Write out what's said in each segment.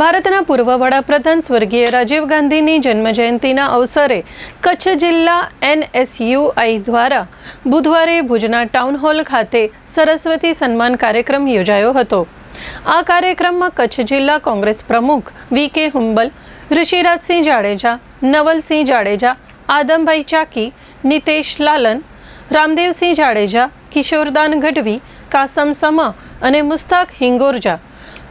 ભારતના પૂર્વ વડાપ્રધાન સ્વર્ગીય રાજીવ ગાંધીની જન્મજયંતિના અવસરે કચ્છ જિલ્લા એનએસયુઆઈ દ્વારા બુધવારે ભુજના ટાઉન હોલ ખાતે સરસ્વતી સન્માન કાર્યક્રમ યોજાયો હતો. આ કાર્યક્રમમાં કચ્છ જિલ્લા કોંગ્રેસ પ્રમુખ વી કે હુંબલ, ઋષિરાજસિંહ જાડેજા, નવલસિંહ જાડેજા, આદમભાઈ ચાકી, નિતેશ લાલન, રામદેવસિંહ જાડેજા, કિશોરદાન ગઢવી, કાસમ સમા અને મુસ્તાક હિંગોરજા,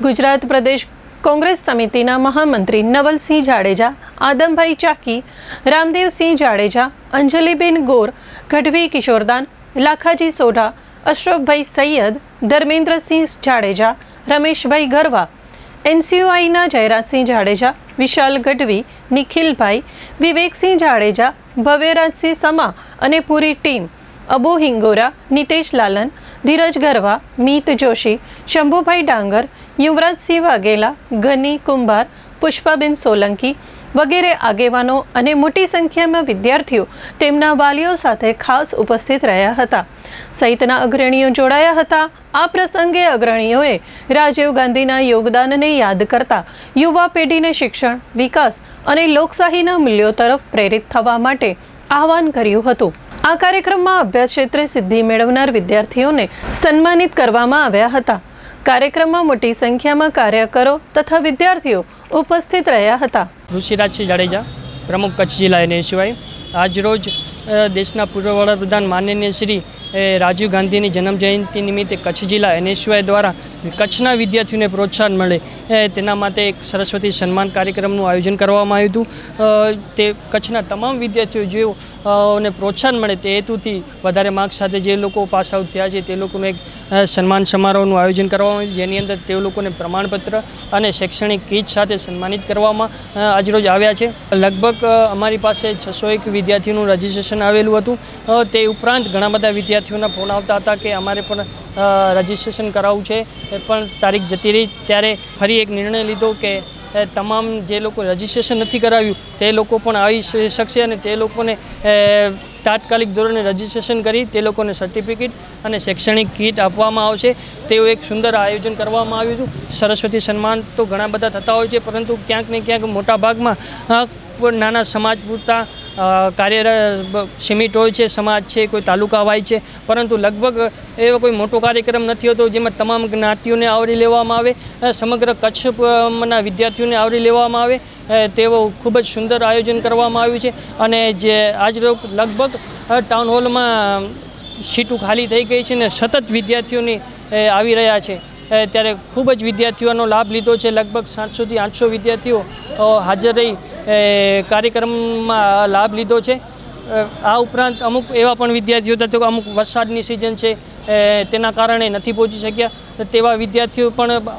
ગુજરાત પ્રદેશ કોંગ્રેસ સમિતિના મહામંત્રી નવલસિંહ જાડેજા, આદમભાઈ ચાકી, રામદેવસિંહ જાડેજા, અંજલિબેન ગોર, ગઢવી કિશોરદાન, લાખાજી સોઢા અશરફભાઈ સૈયદ, ધર્મેન્દ્રસિંહ જાડેજા, રમેશભાઈ ગરવા, એનસીયુઆઈના જયરાજસિંહ જાડેજા, વિશાલ ગઢવી, નિખિલભાઈ, વિવેકસિંહ જાડેજા ભવ્યરાજસિંહ સમા અને પૂરી ટીમ અબુ હિંગોરા, નિતેશ લાલન, ધીરજ ગરવા, મીત જોશી, શંભુભાઈ ડાંગર યુવરાજસિંહ વાઘેલા, ગની કુંભાર, પુષ્પાબેન સોલંકી વગેરે આગેવાનો અને મોટી સંખ્યામાં વિદ્યાર્થીઓ તેમના વાલીઓ સાથે ખાસ ઉપસ્થિત રહ્યા હતા. સહિતના અગ્રણીઓ જોડાયા હતા. આ પ્રસંગે અગ્રણીઓએ રાજીવ ગાંધીના યોગદાનને યાદ કરતા યુવા પેઢીને શિક્ષણ, વિકાસ અને લોકશાહીના મૂલ્યો તરફ પ્રેરિત થવા માટે આહવાન કર્યું હતું. આ કાર્યક્રમમાં અભ્યાસ ક્ષેત્રે સિદ્ધિ મેળવનાર વિદ્યાર્થીઓને સન્માનિત કરવામાં આવ્યા હતા. કાર્યક્રમમાં મોટી સંખ્યામાં કાર્યકરો તથા વિદ્યાર્થીઓ ઉપસ્થિત રહ્યા હતા. ઋષિરાજસિંહ જાડેજા, પ્રમુખ કચ્છ જિલ્લા એને સિવાય આજરોજ દેશના પૂર્વ વડાપ્રધાન માનનીય શ્રી રાજીવ ગાંધીની જન્મજયંતિ નિમિત્તે કચ્છ જિલ્લા એનએસયુઆઈ દ્વારા કચ્છના વિદ્યાર્થીઓને પ્રોત્સાહન મળે. તેના માટે એક સરસ્વતી સન્માન કાર્યક્રમનું આયોજન કરવામાં આવ્યું હતું. તે કચ્છના તમામ વિદ્યાર્થીઓ જેઓ અ, ને પ્રોત્સાહન મળે તે હેતુથી વધારે માર્ક્સ સાથે જે લોકો પાસ આઉટ થયા છે તે લોકોનું એક સન્માન સમારોહનું આયોજન કરવામાં આવ્યું. જેની અંદર તે લોકોને પ્રમાણપત્ર અને શૈક્ષણિક કીટ સાથે સન્માનિત કરવામાં આજરોજ આવ્યા છે. લગભગ અમારી પાસે છસો એક વિદ્યાર્થીઓનું રજિસ્ટ્રેશન આવેલું હતું. તે ઉપરાંત ઘણા બધા વિદ્યાર્થીઓના ફોન આવતા હતા કે અમારે પણ રજિસ્ટ્રેશન કરાવવું છે. પણ તારીખ જતી રહી. ત્યારે ફરી એક નિર્ણય લીધો કે તમામ જે લોકો રજિસ્ટ્રેશન નથી કરાવ્યું, તે લોકો પણ આવી શકશે અને તે લોકોને તાત્કાલિક ધોરણે રજીસ્ટ્રેશન કરી તે લોકોને સર્ટિફિકેટ અને શૈક્ષણિક કીટ આપવામાં આવશે. તેવું એક સુંદર આયોજન કરવામાં આવ્યું હતું. સરસ્વતી સન્માન તો ઘણા બધા થતા હોય છે, પરંતુ ક્યાંક ને ક્યાંક મોટા ભાગમાં નાના સમાજ પૂરતા કાર્યરત સિમિટ હોય છે, સમાજ છે, કોઈ તાલુકા વાય છે, પરંતુ લગભગ એવો કોઈ મોટો કાર્યક્રમ નથી હોતો જેમાં તમામ જ્ઞાતિઓને આવરી લેવામાં આવે સમગ્ર કચ્છના વિદ્યાર્થીઓને આવરી લેવામાં આવે તેવો ખૂબ જ સુંદર આયોજન કરવામાં આવ્યું છે. અને જે આજ લગભગ ટાઉન હોલમાં સીટો ખાલી થઈ ગઈ છે ને સતત વિદ્યાર્થીઓની આવી રહ્યા છે. ત્યારે ખૂબ જ વિદ્યાર્થીઓનો લાભ લીધો છે. લગભગ સાતસોથી આઠસો વિદ્યાર્થીઓ હાજર રહી કાર્યક્રમમાં લાભ લીધો છે. આ ઉપરાંત અમુક એવા પણ વિદ્યાર્થીઓ હતા કે અમુક વરસાદની સિઝન છે તેના કારણે નથી પહોંચી શક્યા. તેવા વિદ્યાર્થીઓ પણ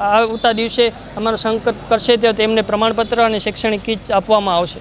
આવતા દિવસે અમારો સંકલ્પ કરશે, તો તેમને પ્રમાણપત્ર અને શૈક્ષણિક કીટ આપવામાં આવશે.